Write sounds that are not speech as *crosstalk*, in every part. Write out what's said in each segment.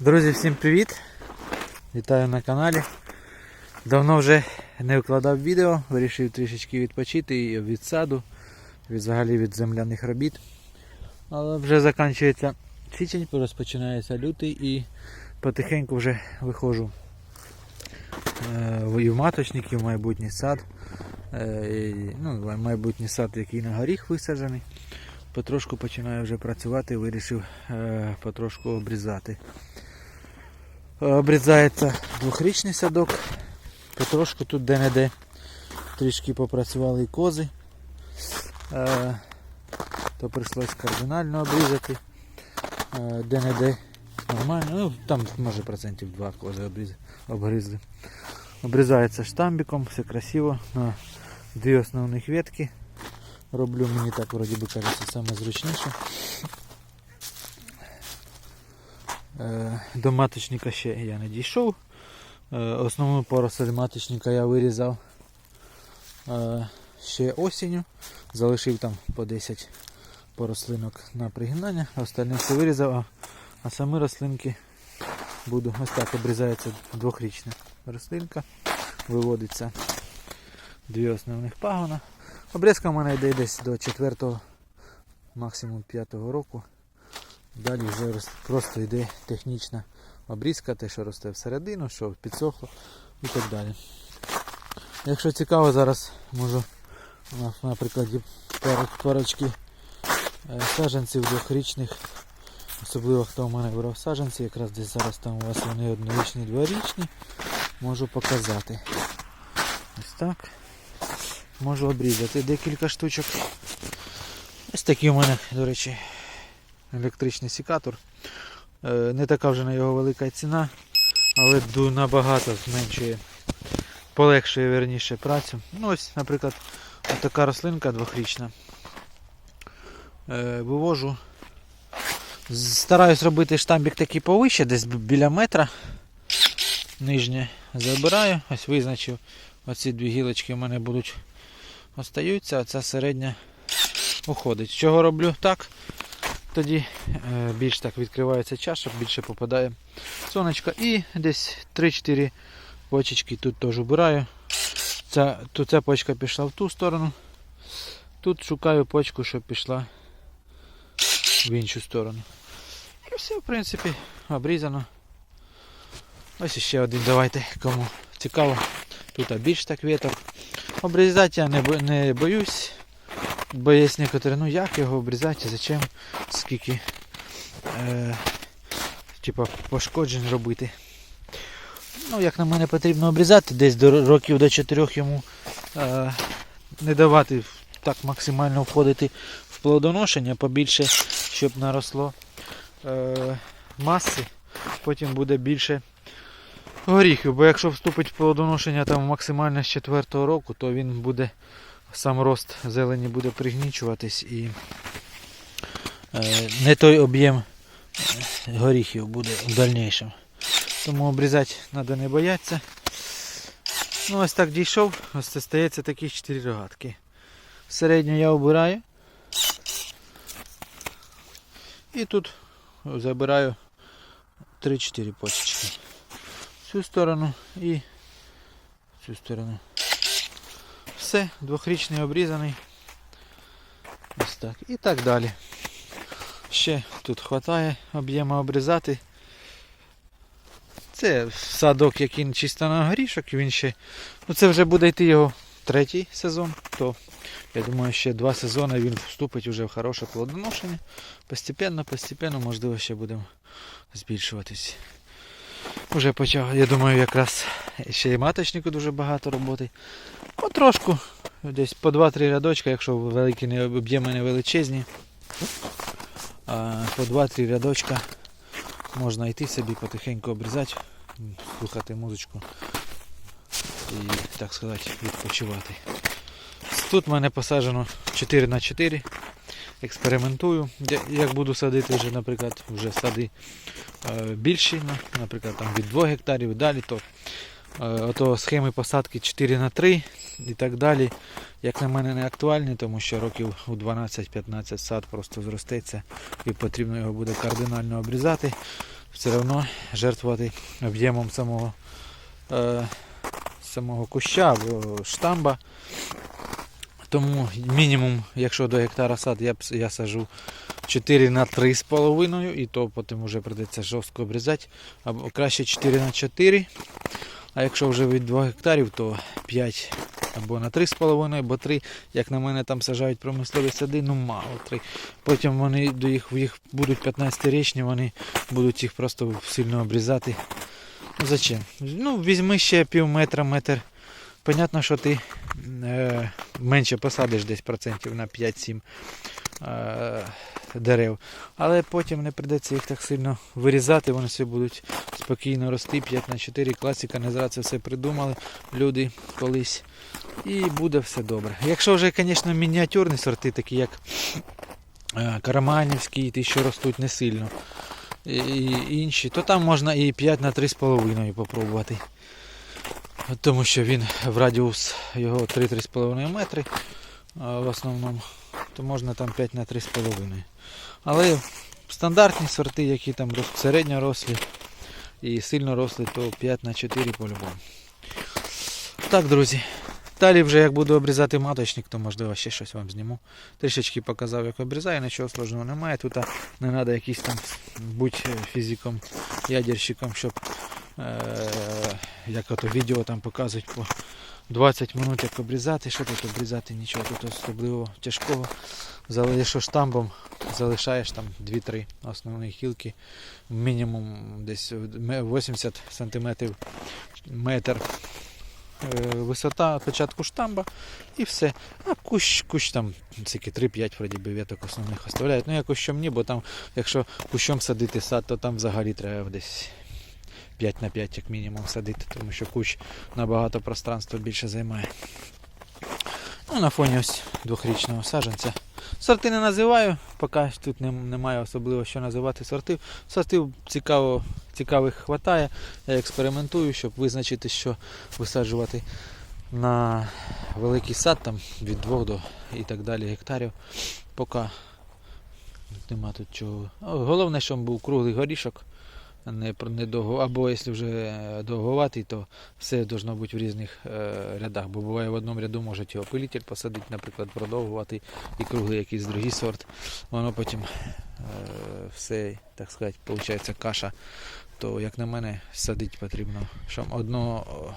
Друзі, всім привіт! Вітаю на каналі. Давно вже не викладав відео, вирішив трішечки відпочити і від саду, від взагалі від земляних робіт. Але вже закінчується січень, розпочинається лютий і потихеньку вже виходжу е, і в маточник, і в майбутній сад. Е, і, ну, майбутній сад, який на горіх висаджений. Потрошку починаю вже працювати, вирішив е, потрошку обрізати. Обрізається двохрічний садок. Потрошку тут де-не-де трішки попрацювали і кози. Е, то прийшлось кардинально обрізати. Е, де-не-де нормально. Ну, там може процентів 2 кози обгризли. Обрізається штамбиком, все красиво. На дві основних ветки. Роблю мені так вроді би кажеться саме зручніше. Е, До маточника ще я не дійшов. Е, Основну поросль маточника я вирізав е, ще осінню. Залишив там по 10 порослинок на пригинання, остальне все вирізав, а, а самі рослинки буду. Ось так обрізається двохрічна рослинка. Виводиться дві основних пагона. Обрізка в мене йде десь до 4 максимум 5 року. Далі вже просто йде технічна обрізка, те, що росте всередину, що підсохло і так далі. Якщо цікаво, зараз можу на, на прикладі парочки е, саджанців двохрічних, особливо хто в мене брав саджанці, якраз десь зараз там у вас вони однорічні, дворічні, можу показати. Ось так. Можу обрізати декілька штучок. Ось такий у мене, до речі, електричний секатор. Е, Не така вже на його велика ціна, але набагато зменшує, полегшує верніше працю. Ну ось, наприклад, така рослинка двохрічна. Е, Вивожу. Стараюсь робити штамбік такий повище, десь біля метра. Нижнє забираю. Ось визначив. Оці дві гілочки в мене будуть остаються, а ця середня уходить. Чого роблю так? Тоді е, більш так відкривається чаша, більше попадає сонечко. І десь 3-4 почечки тут теж обираю. Ця, тут ця почка пішла в ту сторону. Тут шукаю почку, щоб пішла в іншу сторону. І все, в принципі, обрізано. Ось ще один давайте, кому цікаво. Тут більш так віток. Обрізати я не боюсь. Бо є некоторі, ну як його обрізати, зачем, скільки е, типа, пошкоджень робити. Ну, як на мене потрібно обрізати, десь до років до 4 йому е, не давати так максимально входити в плодоношення, побільше, щоб наросло е, маси, потім буде більше горіхів. Бо якщо вступить в плодоношення там максимально з 4 року, то він буде сам рост зелені буде пригнічуватись і е, не той об'єм е, горіхів буде в дальнішому. Тому обрізати треба не боятися. Ну ось так дійшов, ось це стається такі 4 рогатки. Середню я обираю. І тут забираю 3-4 почечки. Цю сторону і цю сторону. Все, двохрічний обрізаний. Ось так. І так далі. Ще тут вистачає об'єму обрізати. Це садок, який чисто на горішок, він ще. Ну це вже буде йти його третій сезон, то я думаю, ще два сезони він вступить вже в хороше плодоношення. Постепенно, постепенно, можливо, ще будемо збільшуватись. Уже почав, я думаю, якраз *laughs* ще і маточнику дуже багато роботи. Потрошку, десь по 2-3 рядочка, якщо великі об'єми не величезні. По 2-3 рядочка можна йти собі потихеньку обрізати, слухати музичку і, так сказати, відпочивати. Тут в мене посаджено 4 на 4 Експериментую. Як буду садити вже, наприклад, вже сади е, більші, ну, наприклад, там від 2 гектарів і далі, то Ото схеми посадки 4 на 3 і так далі, як на мене, не актуальні, тому що років у 12-15 сад просто зростеться і потрібно його буде кардинально обрізати. все одно жертвувати об'ємом самого, е, самого куща або штамба. Тому мінімум, якщо до гектара сад, я, я сажу 4 на 3,5 і то потім вже прийдеться жорстко обрізати. Або краще 4 на 4. А якщо вже від 2 гектарів, то 5 або на 3,5, або 3, як на мене там сажають промислові сади, ну мало 3. Потім вони до їх, їх будуть 15-річні, вони будуть їх просто сильно обрізати. Ну зачем? Ну, візьми ще пів метра, метр. Понятно, що ти е, менше посадиш десь процентів на 5-7 е, дерев. Але потім не прийдеться їх так сильно вирізати, вони все будуть спокійно рости. 5 на 4 класика, не зря це все придумали люди колись. І буде все добре. Якщо вже, звісно, мініатюрні сорти, такі як е, Караманівський, ті, що ростуть не сильно. І, інші, то там можна і 5 на 3,5 попробувати. Тому що він в радіус його 3-3,5 метри в основному, то можна там 5 на 3,5. Але стандартні сорти, які там середньо рослі і сильно росли, то 5 на 4 по-любому. Так, друзі. Далі вже як буду обрізати маточник, то можливо ще щось вам зніму. Трішечки показав, як обрізаю, нічого сложного немає. Тут не треба якийсь там будь фізиком, ядерщиком, щоб е- як ото відео там показують по 20 минут як обрізати. Що тут обрізати? Нічого тут особливо тяжкого. Залишиш штамбом, залишаєш там 2-3 основні хілки, мінімум десь 80 см метр е, висота початку штамба і все. А кущ, кущ там тільки 3-5 веток основних оставляють. Ну я кущом ні, бо там, якщо кущом садити сад, то там взагалі треба десь 5 на 5 як мінімум садити, тому що кущ набагато пространства більше займає. Ну, на фоні ось двохрічного саджанця. Сорти не називаю, поки тут немає особливо що називати сортів. Сортів цікаво, цікавих хватає. Я експериментую, щоб визначити, що висаджувати на великий сад там від 2 до і так далі гектарів. Поки нема тут чого. Головне, щоб був круглий горішок, не, не довго. Або якщо вже довговатий, то все должно бути в різних е, рядах. Бо буває в одному ряду можуть його пилітель посадити, наприклад, продовгувати і круглий якийсь другий сорт. Воно потім е, все, так сказати, виходить каша. То, як на мене, садити потрібно, щоб одно, о,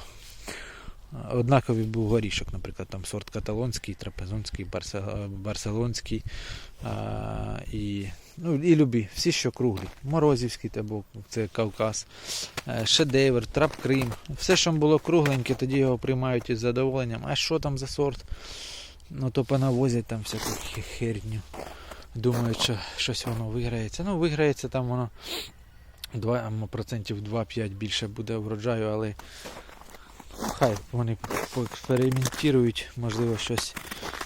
однаковий був горішок, наприклад, там сорт каталонський, трапезонський, барселонський а, і, ну, і любі, всі, що круглі. Морозівський, або це Кавказ, е, шедевр, трап Крим. Все, що було кругленьке, тоді його приймають із задоволенням. А що там за сорт? Ну то понавозять там всяку херню. Думають, що щось воно виграється. Ну, виграється там воно 2, м, процентів 2-5 більше буде врожаю, але хай вони поекспериментують, можливо, щось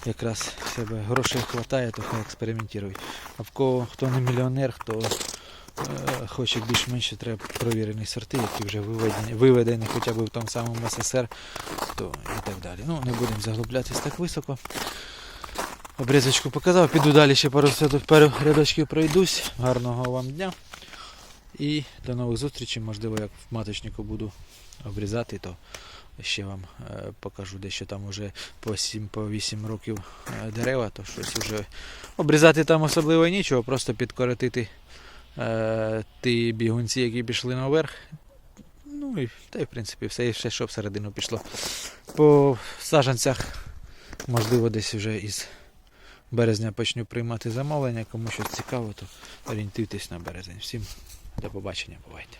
якраз себе грошей вистачає, то хай експериментують. А в кого хто не мільйонер, хто е, хоче більш-менш треба провірені сорти, які вже виведені, виведені хоча б в тому самому СССР, то і так далі. Ну, не будемо заглублятись так високо. Обрізочку показав, піду далі ще пару рядочків пройдусь. Гарного вам дня. І до нових зустрічей. Можливо, як в маточнику буду обрізати, то ще вам е, покажу дещо там уже по 7 по 8 років е, дерева, то щось вже обрізати там особливо нічого, просто підкоротити е, ті бігунці, які пішли наверх. Ну і та й в принципі все, все, що всередину пішло. По саджанцях, можливо, десь вже із березня почну приймати замовлення. Кому щось цікаво, то орієнтуйтесь на березень. Всім до побачення, бувайте.